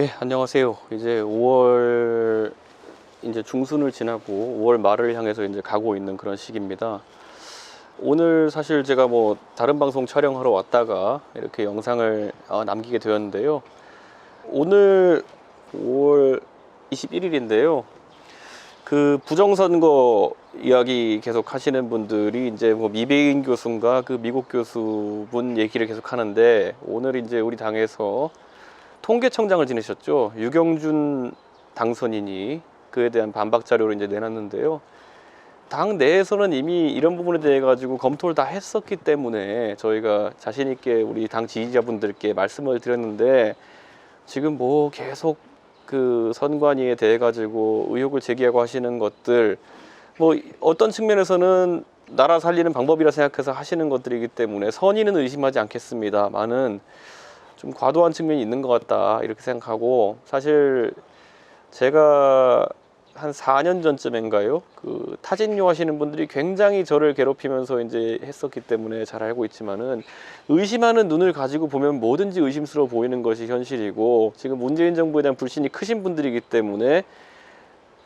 예, 안녕하세요. 이제 5월 이제 중순을 지나고 5월 말을 향해서 이제 가고 있는 그런 시기입니다. 오늘 사실 제가 뭐 다른 방송 촬영하러 왔다가 이렇게 영상을 어, 남기게 되었는데요. 오늘 5월 21일인데요. 그 부정선거 이야기 계속 하시는 분들이 이제 뭐 미배인 교수인가 그 미국 교수분 얘기를 계속 하는데 오늘 이제 우리 당에서 통계청장을 지내셨죠. 유경준 당선인이 그에 대한 반박 자료를 이제 내놨는데요. 당 내에서는 이미 이런 부분에 대해 가지고 검토를 다 했었기 때문에 저희가 자신 있게 우리 당 지지자분들께 말씀을 드렸는데 지금 뭐 계속 그 선관위에 대해 가지고 의혹을 제기하고 하시는 것들 뭐 어떤 측면에서는 나라 살리는 방법이라 생각해서 하시는 것들이기 때문에 선의는 의심하지 않겠습니다만은 좀 과도한 측면이 있는 것 같다 이렇게 생각하고 사실 제가 한 4년 전쯤인가요? 그 타진료 하시는 분들이 굉장히 저를 괴롭히면서 이제 했었기 때문에 잘 알고 있지만은 의심하는 눈을 가지고 보면 뭐든지 의심스러워 보이는 것이 현실이고 지금 문재인 정부에 대한 불신이 크신 분들이기 때문에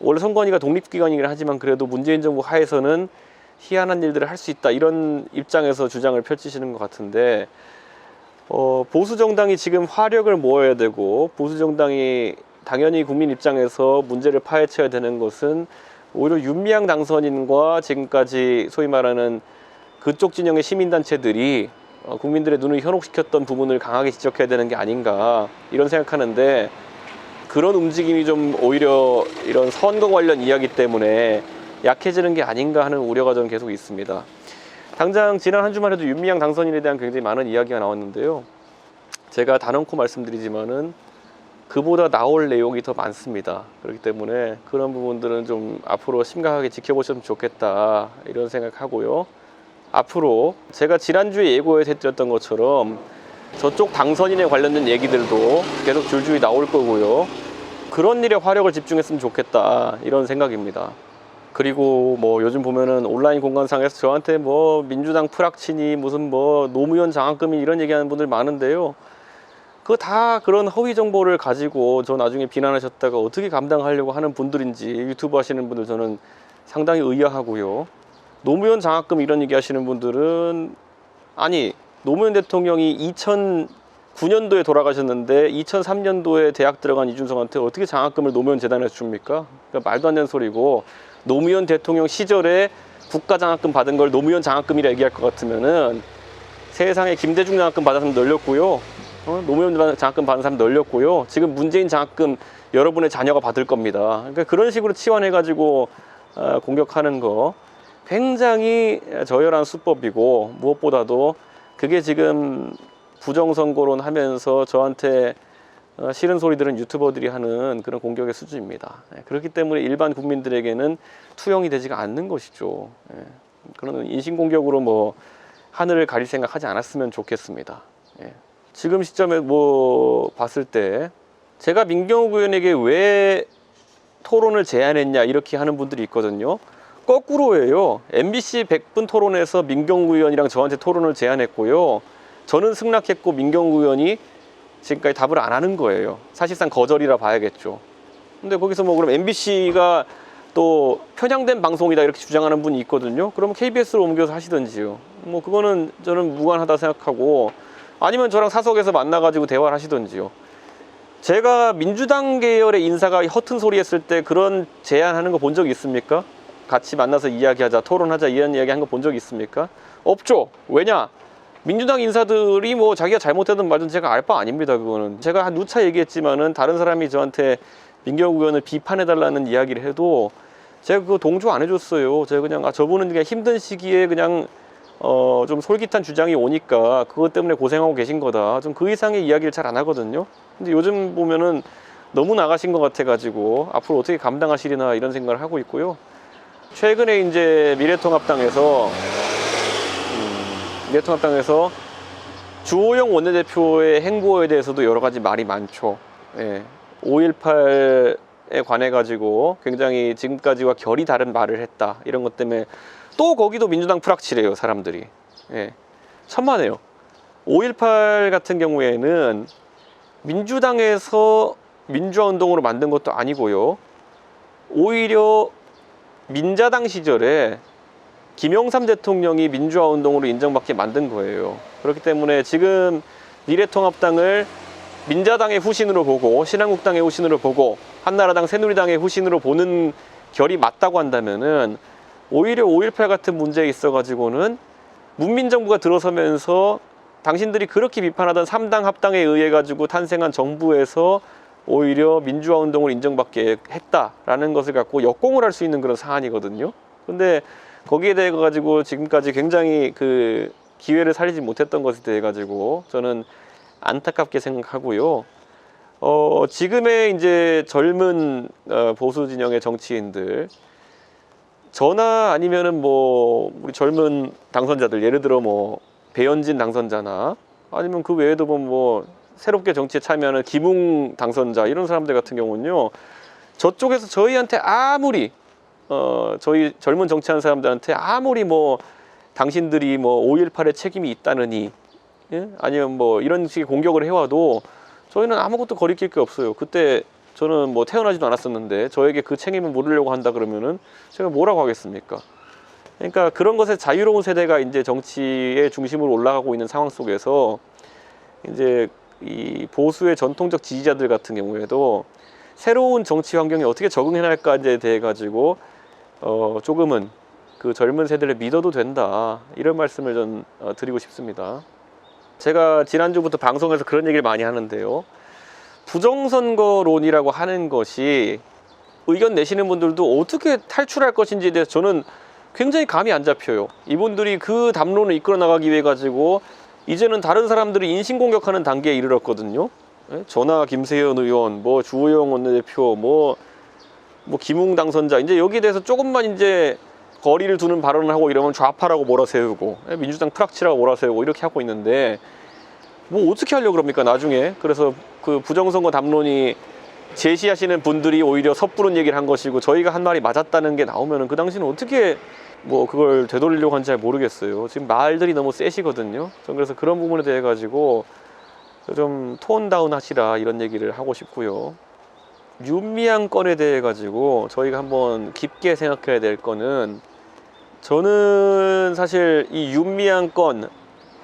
원래 선관위가 독립기관이긴 하지만 그래도 문재인 정부 하에서는 희한한 일들을 할 수 있다 이런 입장에서 주장을 펼치시는 것 같은데 어, 보수 정당이 지금 화력을 모아야 되고 보수 정당이 당연히 국민 입장에서 문제를 파헤쳐야 되는 것은 오히려 윤미향 당선인과 지금까지 소위 말하는 그쪽 진영의 시민단체들이 어, 국민들의 눈을 현혹시켰던 부분을 강하게 지적해야 되는 게 아닌가 이런 생각하는데 그런 움직임이 좀 오히려 이런 선거 관련 이야기 때문에 약해지는 게 아닌가 하는 우려가 저는 계속 있습니다. 당장 지난 한 주만 해도 윤미향 당선인에 대한 굉장히 많은 이야기가 나왔는데요. 제가 단언코 말씀드리지만은 그보다 나올 내용이 더 많습니다. 그렇기 때문에 그런 부분들은 좀 앞으로 심각하게 지켜보셨으면 좋겠다 이런 생각하고요. 앞으로 제가 지난주에 예고해 드렸던 것처럼 저쪽 당선인에 관련된 얘기들도 계속 줄줄이 나올 거고요. 그런 일에 화력을 집중했으면 좋겠다 이런 생각입니다. 그리고 뭐 요즘 보면은 온라인 공간상에서 저한테 뭐 민주당 프락치니 무슨 뭐 노무현 장학금이 이런 얘기하는 분들 많은데요. 그거 다 그런 허위 정보를 가지고 저 나중에 비난하셨다가 어떻게 감당하려고 하는 분들인지 유튜브 하시는 분들 저는 상당히 의아하고요. 노무현 장학금 이런 얘기 하시는 분들은 아니 노무현 대통령이 2009년도에 돌아가셨는데 2003년도에 대학 들어간 이준석한테 어떻게 장학금을 노무현 재단에서 줍니까? 그러니까 말도 안 되는 소리고 노무현 대통령 시절에 국가 장학금 받은 걸 노무현 장학금이라 얘기할 것 같으면은 세상에 김대중 장학금 받았으면 널렸고요. 어? 노무현 장학금 받은 사람 널렸고요. 지금 문재인 장학금 여러분의 자녀가 받을 겁니다. 그러니까 그런 식으로 치환해가지고 어, 공격하는 거 굉장히 저열한 수법이고 무엇보다도 그게 지금 부정선거론 하면서 저한테 어, 싫은 소리 들은 유튜버들이 하는 그런 공격의 수준입니다. 예, 그렇기 때문에 일반 국민들에게는 투영이 되지가 않는 것이죠. 예, 그런 인신공격으로 뭐 하늘을 가릴 생각하지 않았으면 좋겠습니다. 예. 지금 시점에 뭐 봤을 때 제가 민경욱 의원에게 왜 토론을 제안했냐 이렇게 하는 분들이 있거든요. 거꾸로예요. MBC 100분 토론에서 민경욱 의원이랑 저한테 토론을 제안했고요. 저는 승낙했고 민경욱 의원이 지금까지 답을 안 하는 거예요. 사실상 거절이라 봐야겠죠. 근데 거기서 뭐 그럼 MBC가 또 편향된 방송이다 이렇게 주장하는 분이 있거든요. 그러면 KBS로 옮겨서 하시든지요. 뭐 그거는 저는 무관하다 생각하고 아니면 저랑 사석에서 만나가지고 대화를 하시든지요. 제가 민주당 계열의 인사가 허튼 소리 했을 때 그런 제안하는 거 본 적 있습니까? 같이 만나서 이야기하자, 토론하자 이런 이야기 한 거 본 적 있습니까? 없죠. 왜냐? 민주당 인사들이 뭐 자기가 잘못되든 말든 제가 알 바 아닙니다. 그거는 제가 한 누차 얘기했지만은 다른 사람이 저한테 민경욱 의원을 비판해 달라는 이야기를 해도 제가 그거 동조 안 해줬어요. 제가 그냥 아 저분은 그냥 힘든 시기에 그냥 어 좀 솔깃한 주장이 오니까 그것 때문에 고생하고 계신 거다. 좀 그 이상의 이야기를 잘 안 하거든요. 근데 요즘 보면은 너무 나가신 것 같아 가지고 앞으로 어떻게 감당하시리나 이런 생각을 하고 있고요. 최근에 이제 미래통합당에서 음, 미래통합당에서 주호영 원내대표의 행보에 대해서도 여러 가지 말이 많죠. 예. 5.18에 관해 가지고 굉장히 지금까지와 결이 다른 말을 했다 이런 것 때문에 또 거기도 민주당 프락치래요 사람들이. 예. 천만에요. 5.18 같은 경우에는 민주당에서 민주화 운동으로 만든 것도 아니고요. 오히려 민자당 시절에 김영삼 대통령이 민주화 운동으로 인정받게 만든 거예요. 그렇기 때문에 지금 미래통합당을 민자당의 후신으로 보고 신한국당의 후신으로 보고 한나라당 새누리당의 후신으로 보는 결이 맞다고 한다면은 오히려 5.18 같은 문제에 있어 가지고는 문민정부가 들어서면서 당신들이 그렇게 비판하던 3당 합당에 의해 가지고 탄생한 정부에서 오히려 민주화 운동을 인정받게 했다라는 것을 갖고 역공을 할 수 있는 그런 사안이거든요. 근데 거기에 대해 가지고 지금까지 굉장히 그 기회를 살리지 못했던 것에 대해 가지고 저는 안타깝게 생각하고요. 어, 지금의 이제 젊은 어, 보수 진영의 정치인들 저나 아니면은 뭐 우리 젊은 당선자들 예를 들어 뭐 배현진 당선자나 아니면 그 외에도 보면 뭐 새롭게 정치에 참여하는 김웅 당선자 이런 사람들 같은 경우는요 저쪽에서 저희한테 아무리 어 저희 젊은 정치하는 사람들한테 아무리 뭐 당신들이 뭐 5.18에 책임이 있다느니 예? 아니면 뭐 이런 식의 공격을 해와도 저희는 아무것도 거리낄 게 없어요. 그때 저는 뭐 태어나지도 않았었는데 저에게 그 책임을 물으려고 한다 그러면은 제가 뭐라고 하겠습니까? 그러니까 그런 것에 자유로운 세대가 이제 정치의 중심으로 올라가고 있는 상황 속에서 이제 이 보수의 전통적 지지자들 같은 경우에도 새로운 정치 환경에 어떻게 적응해 나갈까에 대해 가지고 어 조금은 그 젊은 세대를 믿어도 된다 이런 말씀을 전 어, 드리고 싶습니다. 제가 지난주부터 방송에서 그런 얘기를 많이 하는데요. 부정선거론이라고 하는 것이 의견 내시는 분들도 어떻게 탈출할 것인지에 대해서 저는 굉장히 감이 안 잡혀요. 이분들이 그 담론을 이끌어 나가기 위해 가지고 이제는 다른 사람들이 인신공격하는 단계에 이르렀거든요. 예? 전하 김세현 의원, 뭐 주호영 원내대표, 뭐, 뭐 김웅 당선자 이제 여기에 대해서 조금만 이제 거리를 두는 발언을 하고 이러면 좌파라고 몰아세우고 예? 민주당 프락치라고 몰아세우고 이렇게 하고 있는데 뭐 어떻게 하려고 그럽니까 나중에 그래서 그 부정선거 담론이 제시하시는 분들이 오히려 섣부른 얘기를 한 것이고 저희가 한 말이 맞았다는 게 나오면은 그 당시는 어떻게 뭐 그걸 되돌리려고 하는지 잘 모르겠어요. 지금 말들이 너무 세시거든요. 전 그래서 그런 부분에 대해 가지고 좀 톤 다운 하시라 이런 얘기를 하고 싶고요. 윤미향 건에 대해 가지고 저희가 한번 깊게 생각해야 될 거는 저는 사실 이 윤미향 건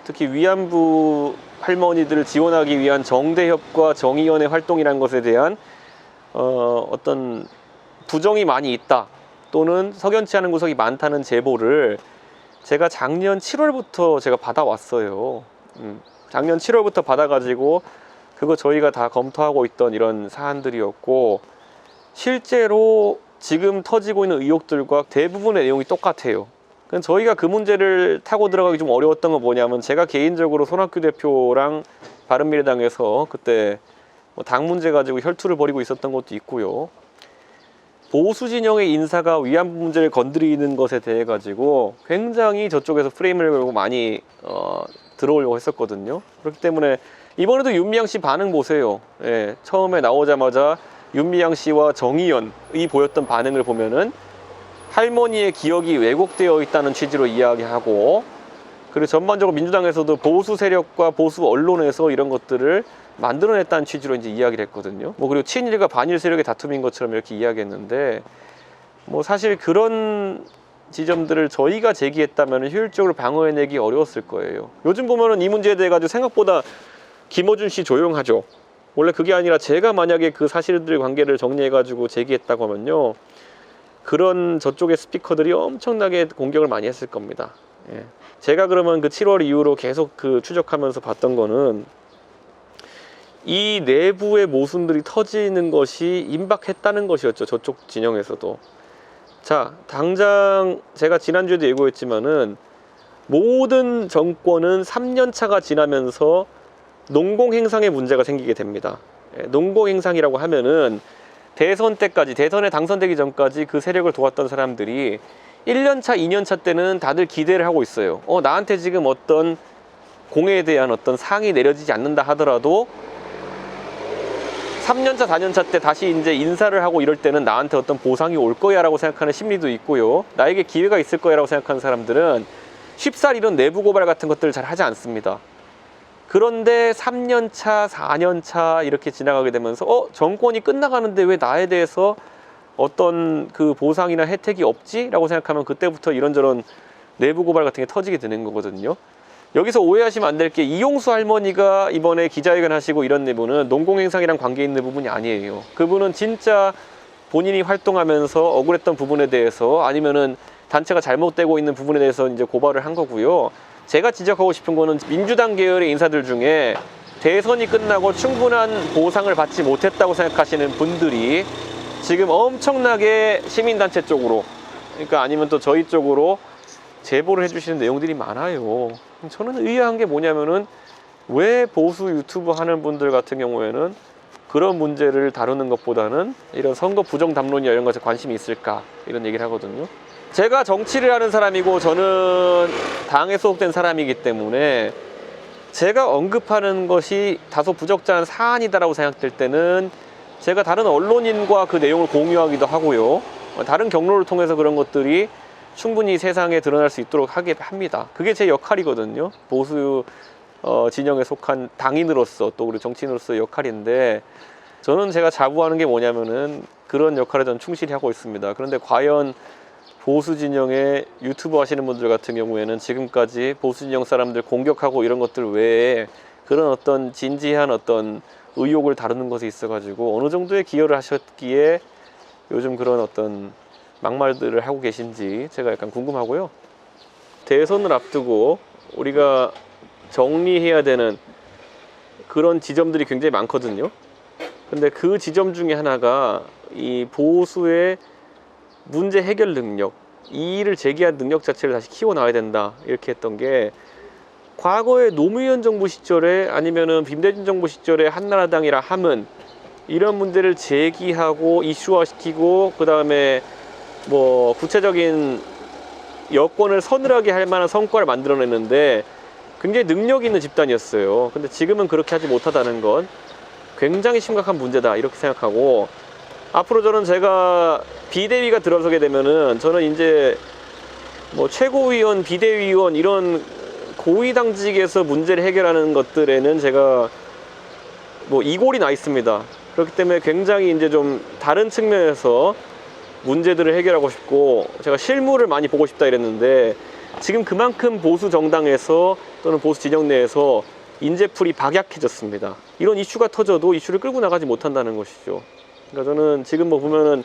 특히 위안부 할머니들을 지원하기 위한 정대협과 정의연의 활동이라는 것에 대한 어, 어떤 부정이 많이 있다 또는 석연치 않은 구석이 많다는 제보를 제가 작년 7월부터 제가 받아왔어요. 음, 작년 7월부터 받아가지고 그거 저희가 다 검토하고 있던 이런 사안들이었고 실제로 지금 터지고 있는 의혹들과 대부분의 내용이 똑같아요. 그럼 저희가 그 문제를 타고 들어가기 좀 어려웠던 건 뭐냐면 제가 개인적으로 손학규 대표랑 바른미래당에서 그때 뭐당 문제 가지고 혈투를 벌이고 있었던 것도 있고요. 보수 진영의 인사가 위안부 문제를 건드리는 것에 대해 가지고 굉장히 저쪽에서 프레임을 걸고 많이 어, 들어오려고 했었거든요. 그렇기 때문에 이번에도 윤미향 씨 반응 보세요. 예, 처음에 나오자마자 윤미향 씨와 정의연이 보였던 반응을 보면은 할머니의 기억이 왜곡되어 있다는 취지로 이야기하고 그리고 전반적으로 민주당에서도 보수 세력과 보수 언론에서 이런 것들을 만들어냈다는 취지로 이제 이야기를 했거든요. 뭐 그리고 친일과 반일 세력의 다툼인 것처럼 이렇게 이야기했는데 뭐 사실 그런 지점들을 저희가 제기했다면 효율적으로 방어해내기 어려웠을 거예요. 요즘 보면은 이 문제에 대해 가지고 생각보다 김어준 씨 조용하죠. 원래 그게 아니라 제가 만약에 그 사실들 관계를 정리해 가지고 제기했다고 하면요. 그런 저쪽의 스피커들이 엄청나게 공격을 많이 했을 겁니다. 예. 제가 그러면 그 7월 이후로 계속 그 추적하면서 봤던 거는 이 내부의 모순들이 터지는 것이 임박했다는 것이었죠. 저쪽 진영에서도. 자, 당장 제가 지난주에도 예고했지만은 모든 정권은 3년 차가 지나면서 농공행상의 문제가 생기게 됩니다. 예, 농공행상이라고 하면은 대선 때까지 대선에 당선되기 전까지 그 세력을 도왔던 사람들이 1년 차, 2년 차 때는 다들 기대를 하고 있어요. 어, 나한테 지금 어떤 공에 대한 어떤 상이 내려지지 않는다 하더라도 3년 차, 4년 차 때 다시 이제 인사를 하고 이럴 때는 나한테 어떤 보상이 올 거야라고 생각하는 심리도 있고요. 나에게 기회가 있을 거야라고 생각하는 사람들은 쉽사리 이런 내부 고발 같은 것들을 잘 하지 않습니다. 그런데 3년 차, 4년 차 이렇게 지나가게 되면서 어 정권이 끝나가는데 왜 나에 대해서 어떤 그 보상이나 혜택이 없지라고 생각하면 그때부터 이런저런 내부 고발 같은 게 터지게 되는 거거든요. 여기서 오해하시면 안 될 게 이용수 할머니가 이번에 기자회견 하시고 이런 내부는 농공행상이랑 관계 있는 부분이 아니에요. 그분은 진짜 본인이 활동하면서 억울했던 부분에 대해서 아니면은 단체가 잘못되고 있는 부분에 대해서 이제 고발을 한 거고요. 제가 지적하고 싶은 거는 민주당 계열의 인사들 중에 대선이 끝나고 충분한 보상을 받지 못했다고 생각하시는 분들이 지금 엄청나게 시민단체 쪽으로 그러니까 아니면 또 저희 쪽으로 제보를 해주시는 내용들이 많아요. 저는 의아한 게 뭐냐면은 왜 보수 유튜브 하는 분들 같은 경우에는 그런 문제를 다루는 것보다는 이런 선거 부정 담론이나 이런 것에 관심이 있을까 이런 얘기를 하거든요. 제가 정치를 하는 사람이고 저는 당에 소속된 사람이기 때문에 제가 언급하는 것이 다소 부적절한 사안이다라고 생각될 때는 제가 다른 언론인과 그 내용을 공유하기도 하고요. 다른 경로를 통해서 그런 것들이 충분히 세상에 드러날 수 있도록 하게 합니다. 그게 제 역할이거든요. 보수 어, 진영에 속한 당인으로서 또 우리 정치인으로서 역할인데 저는 제가 자부하는 게 뭐냐면은 그런 역할에 저는 충실히 하고 있습니다. 그런데 과연 보수 진영의 유튜브 하시는 분들 같은 경우에는 지금까지 보수 진영 사람들 공격하고 이런 것들 외에 그런 어떤 진지한 어떤 의혹을 다루는 것에 있어 가지고 어느 정도의 기여를 하셨기에 요즘 그런 어떤 막말들을 하고 계신지 제가 약간 궁금하고요. 대선을 앞두고 우리가 정리해야 되는 그런 지점들이 굉장히 많거든요. 근데 그 지점 중에 하나가 이 보수의 문제 해결 능력, 이의를 제기한 능력 자체를 다시 키워나와야 된다. 이렇게 했던 게 과거에 노무현 정부 시절에 아니면은 김대중 정부 시절에 한나라당이라 함은 이런 문제를 제기하고 이슈화시키고 그 다음에 뭐 구체적인 여권을 서늘하게 할 만한 성과를 만들어냈는데 굉장히 능력 있는 집단이었어요. 근데 지금은 그렇게 하지 못하다는 건 굉장히 심각한 문제다 이렇게 생각하고 앞으로 저는 제가 비대위가 들어서게 되면은 저는 이제 뭐 최고위원, 비대위원 이런 고위 당직에서 문제를 해결하는 것들에는 제가 뭐 이골이 나 있습니다. 그렇기 때문에 굉장히 이제 좀 다른 측면에서 문제들을 해결하고 싶고 제가 실무를 많이 보고 싶다 이랬는데 지금 그만큼 보수 정당에서 또는 보수 진영 내에서 인재풀이 박약해졌습니다. 이런 이슈가 터져도 이슈를 끌고 나가지 못한다는 것이죠. 그러니까 저는 지금 뭐 보면은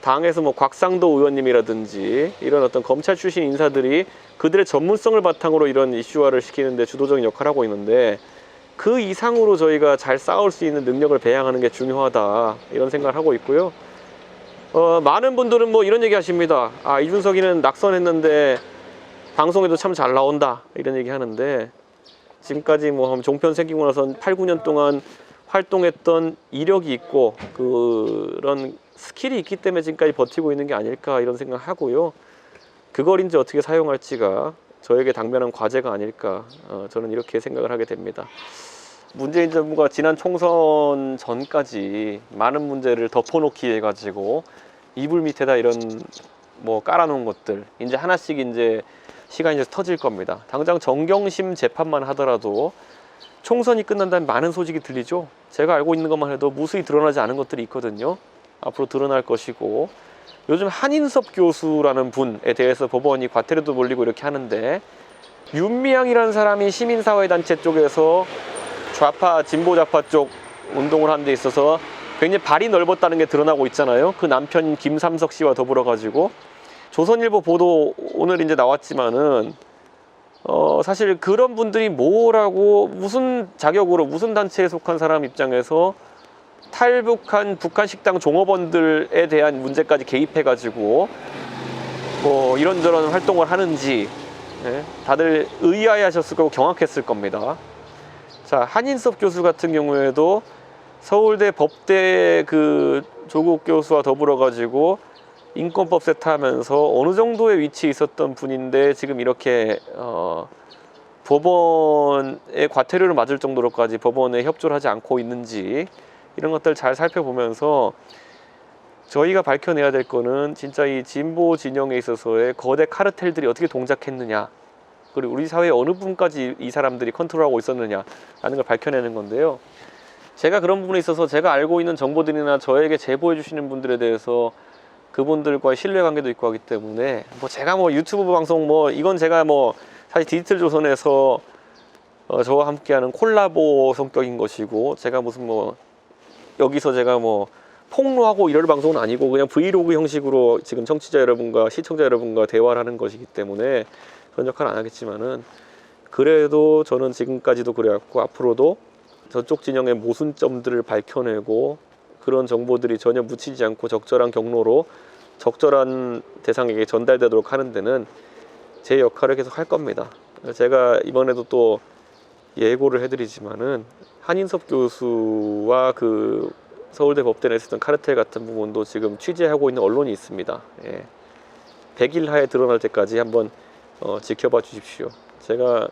당에서 뭐 곽상도 의원님이라든지 이런 어떤 검찰 출신 인사들이 그들의 전문성을 바탕으로 이런 이슈화를 시키는데 주도적인 역할을 하고 있는데 그 이상으로 저희가 잘 싸울 수 있는 능력을 배양하는 게 중요하다 이런 생각을 하고 있고요. 어, 많은 분들은 뭐 이런 얘기 하십니다. 아, 이준석이는 낙선했는데 방송에도 참 잘 나온다. 이런 얘기 하는데 지금까지 뭐 종편 생기고 나선 8, 9년 동안 활동했던 이력이 있고 그런 스킬이 있기 때문에 지금까지 버티고 있는 게 아닐까 이런 생각 하고요. 그걸 이제 어떻게 사용할지가 저에게 당면한 과제가 아닐까 어, 저는 이렇게 생각을 하게 됩니다. 문재인 정부가 지난 총선 전까지 많은 문제를 덮어놓기 해 가지고 이불 밑에다 이런 뭐 깔아놓은 것들 이제 하나씩 이제 시간이 터질 겁니다. 당장 정경심 재판만 하더라도 총선이 끝난 다음에 많은 소식이 들리죠. 제가 알고 있는 것만 해도 무수히 드러나지 않은 것들이 있거든요. 앞으로 드러날 것이고 요즘 한인섭 교수라는 분에 대해서 법원이 과태료도 몰리고 이렇게 하는데 윤미향이라는 사람이 시민사회단체 쪽에서 좌파 진보 좌파 쪽 운동을 하는 데 있어서 굉장히 발이 넓었다는 게 드러나고 있잖아요. 그 남편 김삼석 씨와 더불어 가지고 조선일보 보도 오늘 이제 나왔지만은 어 사실 그런 분들이 뭐라고 무슨 자격으로 무슨 단체에 속한 사람 입장에서 탈북한 북한 식당 종업원들에 대한 문제까지 개입해 가지고 뭐 이런저런 활동을 하는지 예, 다들 의아해하셨을 거고 경악했을 겁니다. 자 한인섭 교수 같은 경우에도 서울대 법대 그 조국 교수와 더불어 가지고 인권법 세트하면서 어느 정도의 위치에 있었던 분인데 지금 이렇게 어, 법원의 과태료를 맞을 정도로까지 법원에 협조를 하지 않고 있는지 이런 것들 잘 살펴보면서 저희가 밝혀내야 될 거는 진짜 이 진보 진영에 있어서의 거대 카르텔들이 어떻게 동작했느냐 그리고 우리 사회 어느 부분까지 이 사람들이 컨트롤하고 있었느냐 라는 걸 밝혀내는 건데요. 제가 그런 부분에 있어서 제가 알고 있는 정보들이나 저에게 제보해 주시는 분들에 대해서 그분들과의 신뢰 관계도 있고 하기 때문에 뭐 제가 뭐 유튜브 방송 뭐 이건 제가 뭐 사실 디지털 조선에서 어, 저와 함께하는 콜라보 성격인 것이고 제가 무슨 뭐 여기서 제가 뭐 폭로하고 이럴 방송은 아니고 그냥 브이로그 형식으로 지금 청취자 여러분과 시청자 여러분과 대화를 하는 것이기 때문에 그런 역할은 안 하겠지만은 그래도 저는 지금까지도 그래왔고 앞으로도 저쪽 진영의 모순점들을 밝혀내고 그런 정보들이 전혀 묻히지 않고 적절한 경로로 적절한 대상에게 전달되도록 하는 데는 제 역할을 계속 할 겁니다. 제가 이번에도 또 예고를 해드리지만은 한인섭 교수와 그 서울대 법대에 있었던 카르텔 같은 부분도 지금 취재하고 있는 언론이 있습니다. 예. 100일 하에 드러날 때까지 한번 어, 지켜봐 주십시오. 제가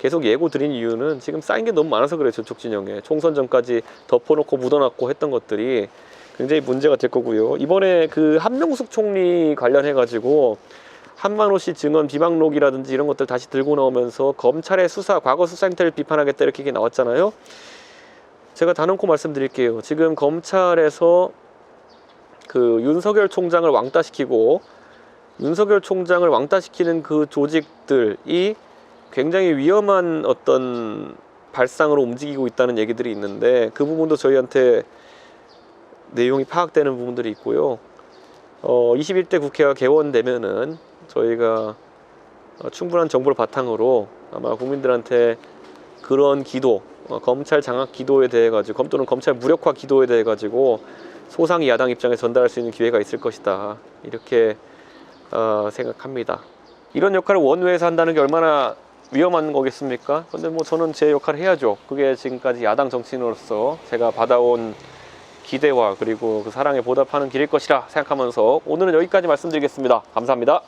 계속 예고 드린 이유는 지금 쌓인 게 너무 많아서 그래요. 저쪽 진영에 총선 전까지 덮어놓고 묻어놨고 했던 것들이 굉장히 문제가 될 거고요. 이번에 그 한명숙 총리 관련해 가지고 한만호 씨 증언 비방록이라든지 이런 것들 다시 들고 나오면서 검찰의 수사 과거 수사 행태를 비판하겠다 이렇게 나왔잖아요. 제가 단언코 말씀드릴게요. 지금 검찰에서 그 윤석열 총장을 왕따시키고 윤석열 총장을 왕따시키는 그 조직들이 굉장히 위험한 어떤 발상으로 움직이고 있다는 얘기들이 있는데 그 부분도 저희한테 내용이 파악되는 부분들이 있고요. 어, 21대 국회가 개원되면은 저희가 어, 충분한 정보를 바탕으로 아마 국민들한테 그런 기도, 어, 검찰 장악 기도에 대해 가지고 검 또는 검찰 무력화 기도에 대해 가지고 소상히 야당 입장에 전달할 수 있는 기회가 있을 것이다 이렇게 어, 생각합니다. 이런 역할을 원외에서 한다는 게 얼마나 위험한 거겠습니까? 근데 뭐 저는 제 역할을 해야죠. 그게 지금까지 야당 정치인으로서 제가 받아온 기대와 그리고 그 사랑에 보답하는 길일 것이라 생각하면서 오늘은 여기까지 말씀드리겠습니다. 감사합니다.